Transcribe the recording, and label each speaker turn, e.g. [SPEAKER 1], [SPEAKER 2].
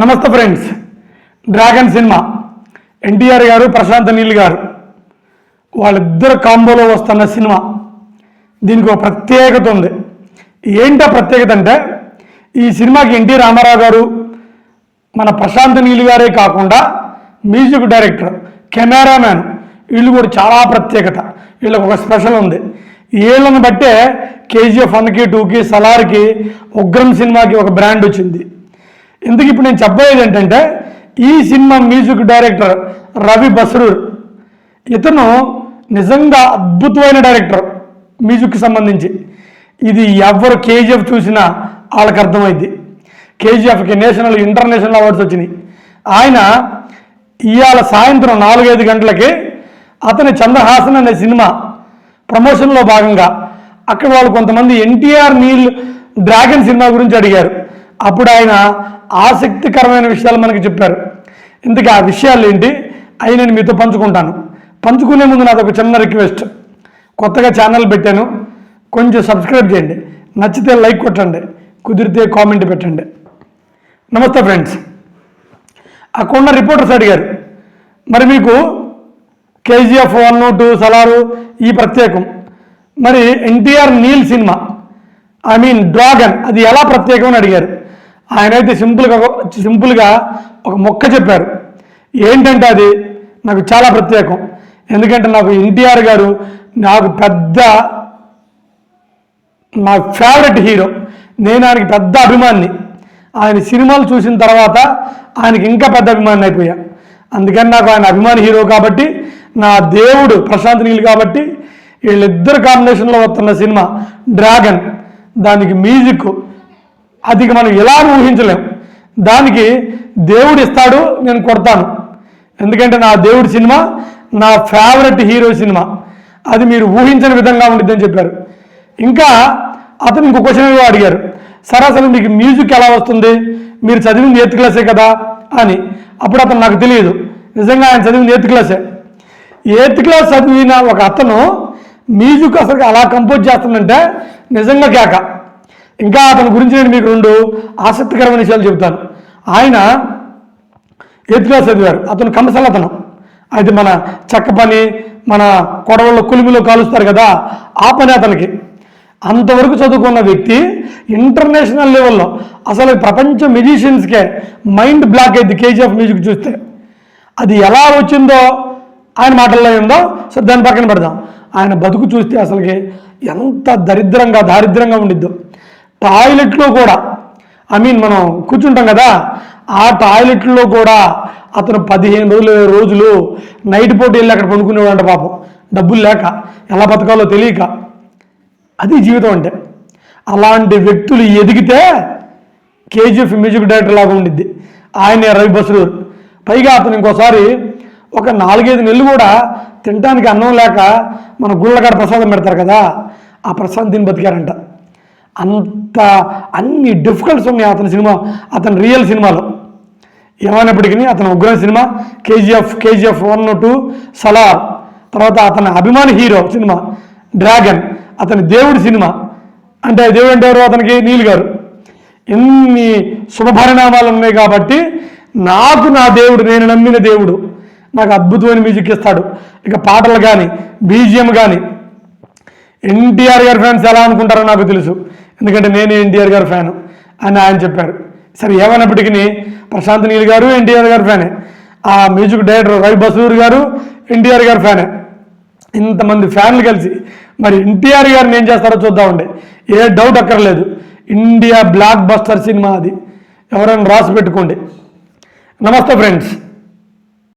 [SPEAKER 1] నమస్తే friends. Dragon cinema. NTR గారు ప్రశాంత్ నీల్ గారు వాళ్ళిద్దరు కాంబోలో వస్తున్న సినిమా. దీనికి ఒక ప్రత్యేకత ఉంది. ఏంటా ప్రత్యేకత అంటే ఈ సినిమాకి ఎన్టీ రామారావు గారు మన ప్రశాంత్ నీల్ గారే కాకుండా మ్యూజిక్ డైరెక్టర్ కెమెరామ్యాన్ వీళ్ళు కూడా చాలా ప్రత్యేకత. వీళ్ళకి ఒక స్పెషల్ ఉంది. వీళ్ళని బట్టే కేజీఎఫ్ వన్కి టూకి సలార్కి ఉగ్రం సినిమాకి ఒక బ్రాండ్ వచ్చింది. ఎందుకు ఇప్పుడు నేను చెప్పబోయేది ఏంటంటే ఈ cinema music director Ravi Basrur. ఇతను నిజంగా అద్భుతమైన డైరెక్టర్ మ్యూజిక్కి సంబంధించి. ఇది ఎవరు కేజీఎఫ్ చూసినా వాళ్ళకి అర్థమైంది కేజీఎఫ్కి నేషనల్ ఇంటర్నేషనల్ అవార్డ్స్ వచ్చినాయి. ఆయన ఇవాళ సాయంత్రం నాలుగైదు గంటలకి అతని చంద్రహాసన్ అనే సినిమా ప్రమోషన్లో భాగంగా అక్కడ వాళ్ళు కొంతమంది ఎన్టీఆర్ నీల్ డ్రాగన్ సినిమా గురించి అడిగారు. అప్పుడు ఆయన ఆసక్తికరమైన విషయాలు మనకి చెప్పారు. ఇందుకు ఆ విషయాలు ఏంటి? అవి నేను మీతో పంచుకుంటాను. పంచుకునే ముందు నాది ఒక చిన్న రిక్వెస్ట్. కొత్తగా ఛానల్ పెట్టాను. కొంచెం సబ్స్క్రైబ్ చేయండి. నచ్చితే లైక్ కొట్టండి. కుదిరితే కామెంట్ పెట్టండి. నమస్తే ఫ్రెండ్స్. అక్కడ రిపోర్టర్స్ అడిగారు. మరి మీకు కేజీఎఫ్ వన్ టూ సలారు ఈ ప్రత్యేకం. మరి NTR Neel cinema I mean dragon అది ఎలా ప్రత్యేకం అని అడిగారు. ఆయన అయితే సింపుల్గా సింపుల్గా ఒక మొక్క చెప్పారు. ఏంటంటే అది నాకు చాలా ప్రత్యేకం. ఎందుకంటే నాకు ఎన్టీఆర్ గారు నాకు పెద్ద నా ఫేవరెట్ హీరో నేను ఆయనకి పెద్ద అభిమాని ఆయన సినిమాలు చూసిన తర్వాత ఆయనకి ఇంకా పెద్ద అభిమాని అయిపోయా. అందుకని నాకు ఆయన అభిమాని హీరో కాబట్టి నా దేవుడు ప్రశాంత్ నీల్ కాబట్టి వీళ్ళిద్దరు కాంబినేషన్లో వస్తున్న సినిమా డ్రాగన్. దానికి మ్యూజిక్ అది మనం ఎలా ఊహించలేం. దానికి దేవుడు ఇస్తాడు నేను కొడతాను. ఎందుకంటే నా దేవుడి సినిమా నా ఫేవరెట్ హీరో సినిమా. అది మీరు ఊహించని విధంగా ఉండిద్దని చెప్పారు. ఇంకా అతను ఇంకో క్వశ్చన్ అడిగారు. సరే అసలు మీకు మ్యూజిక్ ఎలా వస్తుంది? మీరు చదివింది ఎయిత్ క్లాసే కదా? అని. అప్పుడు అతను నాకు తెలియదు. నిజంగా ఆయన చదివింది ఎయిత్ క్లాసే? ఎయిత్ క్లాస్ చదివిన ఒక అతను మ్యూజిక్ అసలు అలా కంపోజ్ చేస్తుందంటే నిజంగా కేక. ఇంకా అతని గురించి నేను మీకు రెండు ఆసక్తికరమైన విషయాలు చెబుతాను. ఆయన ఎయిత్ క్లాస్ చదివారు. అతను కమసలతనం అతను అయితే మన చెక్క పని మన కొడవల్లో కులిమిలో కాలుస్తారు కదా ఆ పని అతనికి. అంతవరకు చదువుకున్న వ్యక్తి ఇంటర్నేషనల్ లెవెల్లో అసలు ప్రపంచ మ్యూజిషియన్స్కే మైండ్ బ్లాక్ అయింది కేజీఎఫ్ మ్యూజిక్ చూస్తే. అది ఎలా వచ్చిందో ఆయన మాటల్లో ఉందో సో దాని పక్కన పెడదాం. ఆయన బతుకు చూస్తే అసలుకి ఎంత దరిద్రంగా దారిద్రంగా ఉండిద్దో. టాయిలెట్లో కూడా ఐ మీన్ మనం కూర్చుంటాం కదా ఆ టాయిలెట్లో కూడా అతను పదిహేను రోజులు ఇరవై రోజులు నైట్ పూట వెళ్ళి అక్కడ పండుకునేవాడంట పాపం. డబ్బులు లేక ఎలా బతకాలో తెలియక. అది జీవితం అంటే. అలాంటి వ్యక్తులు ఎదిగితే కేజీఎఫ్ మ్యూజిక్ డైరెక్టర్ లాగా ఉండిద్ది. ఆయనే రవి బస్రూర్. పైగా అతను ఇంకోసారి ఒక నాలుగైదు నెలలు కూడా తినడానికి అన్నం లేక మన గుళ్ళకాడ ప్రసాదం పెడతారు కదా ఆ ప్రసాదం తిని బతికారంట. అంత అన్ని డిఫికల్ట్స్ ఉన్నాయి అతని సినిమా అతని రియల్ సినిమాలో. ఏమైనప్పటికీ అతను Ugramm cinema KGF KGF one two Salaar తర్వాత అతని అభిమాని హీరో సినిమా డ్రాగన్ అతని దేవుడి సినిమా. అంటే దేవుడు అంటే ఎవరు? అతనికి నీల్ గారు. ఎన్ని శుభపరిణామాలు ఉన్నాయి కాబట్టి నాకు నా దేవుడు నేను నమ్మిన దేవుడు నాకు అద్భుతమైన మ్యూజిక్ ఇస్తాడు. ఇక పాటలు కానీ బీజిఎం కానీ ఎన్టీఆర్ గారి ఫ్యాన్స్ ఎలా అనుకుంటారో నాకు తెలుసు. ఎందుకంటే నేను ఎన్టీఆర్ గారి ఫ్యాను అని ఆయన చెప్పారు. సరే ఏమైనప్పటికీ ప్రశాంత్ నీల్ గారు ఎన్టీఆర్ గారి ఫ్యానే. ఆ మ్యూజిక్ డైరెక్టర్ రవి బసూర్ గారు ఎన్టీఆర్ గారి ఫ్యానే. ఇంతమంది ఫ్యాన్లు కలిసి మరి ఎన్టీఆర్ గారిని ఏం చేస్తారో చూద్దామండి. ఏ డౌట్ అక్కర్లేదు. ఇండియా బ్లాక్ బస్టర్ సినిమా అది. ఎవరైనా రాసి పెట్టుకోండి. నమస్తే ఫ్రెండ్స్.